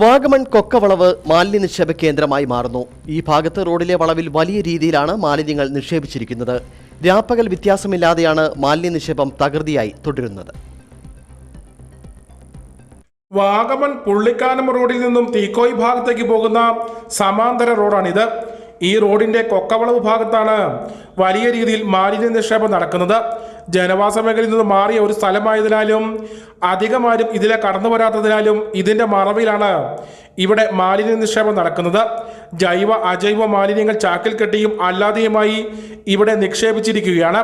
വാഗമൺ കൊക്കവളവ് മാലിന്യ നിക്ഷേപ കേന്ദ്രമായി മാറുന്നു. ഈ ഭാഗത്ത് റോഡിലെ വളവിൽ വലിയ രീതിയിലാണ് മാലിന്യങ്ങൾ നിക്ഷേപിച്ചിരിക്കുന്നത്. വ്യാപകൽ വ്യത്യാസമില്ലാതെയാണ് മാലിന്യ നിക്ഷേപം തകൃതിയായി തുടരുന്നത്. വാഗമൺ പുള്ളിക്കാനം റോഡിൽ നിന്നും തീക്കോയി ഭാഗത്തേക്ക് പോകുന്ന സമാന്തര റോഡാണിത്. ഈ റോഡിന്റെ കൊക്കവളവ് ഭാഗത്താണ് വലിയ രീതിയിൽ മാലിന്യ നിക്ഷേപം നടക്കുന്നത്. ജനവാസ മേഖലയിൽ നിന്ന് മാറിയ ഒരു സ്ഥലമായതിനാലും അധികമാരും ഇതിലെ കടന്നു വരാത്തതിനാലും ഇതിന്റെ മറവിലാണ് ഇവിടെ മാലിന്യ നിക്ഷേപം നടക്കുന്നത്. ജൈവ അജൈവ മാലിന്യങ്ങൾ ചാക്കിൽ കെട്ടിയും അല്ലാതെയുമായി ഇവിടെ നിക്ഷേപിച്ചിരിക്കുകയാണ്.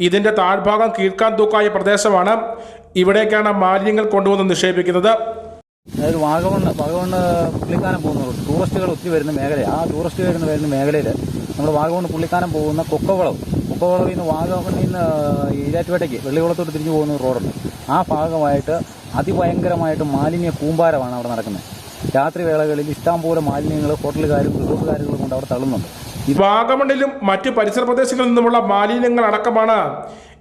ഇതിന്റെ താഴ്ഭാഗം കീഴ്ക്കാൻ തൂക്കായ പ്രദേശമാണ്. ഇവിടേക്കാണ് മാലിന്യങ്ങൾ കൊണ്ടുവന്ന് നിക്ഷേപിക്കുന്നത്. അതായത് വാഗമണ് പുള്ളിക്കാനം പോകുന്ന. ടൂറിസ്റ്റുകൾ ഒത്തിരി വരുന്ന മേഖല ആ ടൂറിസ്റ്റ് വരുന്ന വരുന്ന മേഖലയിൽ നമ്മൾ വാഗമണ് പുള്ളിക്കാനം പോകുന്ന കൊക്കവളവ് കൊക്കവളവിൽ നിന്ന് വാഗമണ്ണിൽ നിന്ന് ഈരാറ്റുപേട്ടയ്ക്ക് വെള്ളികുളത്തോട്ട് തിരിഞ്ഞു പോകുന്ന റോഡുണ്ട്. ആ ഭാഗമായിട്ട് അതിഭയങ്കരമായിട്ട് മാലിന്യ കൂമ്പാരമാണ് അവിടെ നടക്കുന്നത്. രാത്രി വേളകളിൽ ഇഷ്ടംപോലെ മാലിന്യങ്ങൾ ഹോട്ടലുകാരും റിസോർട്ടുകാരും കൊണ്ട് അവിടെ തള്ളുന്നുണ്ട്. വാഗമണ്ണിലും മറ്റ് പരിസര പ്രദേശങ്ങളിൽ നിന്നുമുള്ള മാലിന്യങ്ങൾ അടക്കമാണ്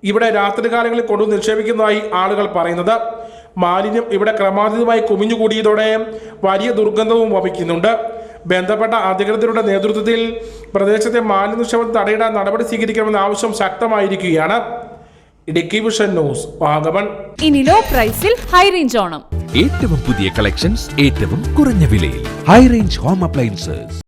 ഇവിടെ രാത്രികാലങ്ങളിൽ കൊണ്ടു നിക്ഷേപിക്കുന്നതായി ആളുകൾ പറയുന്നത്. മാലിന്യം ഇവിടെ ക്രമാതീതമായി കുമിഞ്ഞുകൂടിയതോടെ വലിയ ദുർഗന്ധവും വമിക്കുന്നുണ്ട്. ബന്ധപ്പെട്ട അധികൃതരുടെ നേതൃത്വത്തിൽ പ്രദേശത്തെ മാലിന്യ നിക്ഷേപം തടയിടാൻ നടപടി സ്വീകരിക്കണമെന്ന ആവശ്യം ശക്തമായിരിക്കുകയാണ്. Idukki vision news Vagamon. ഇനി ലോ പ്രൈസിൽ ഹൈ റേഞ്ച് ഓണം. ഏറ്റവും പുതിയ കളക്ഷൻസ് ഏറ്റവും കുറഞ്ഞ വിലയിൽ. High range home appliances.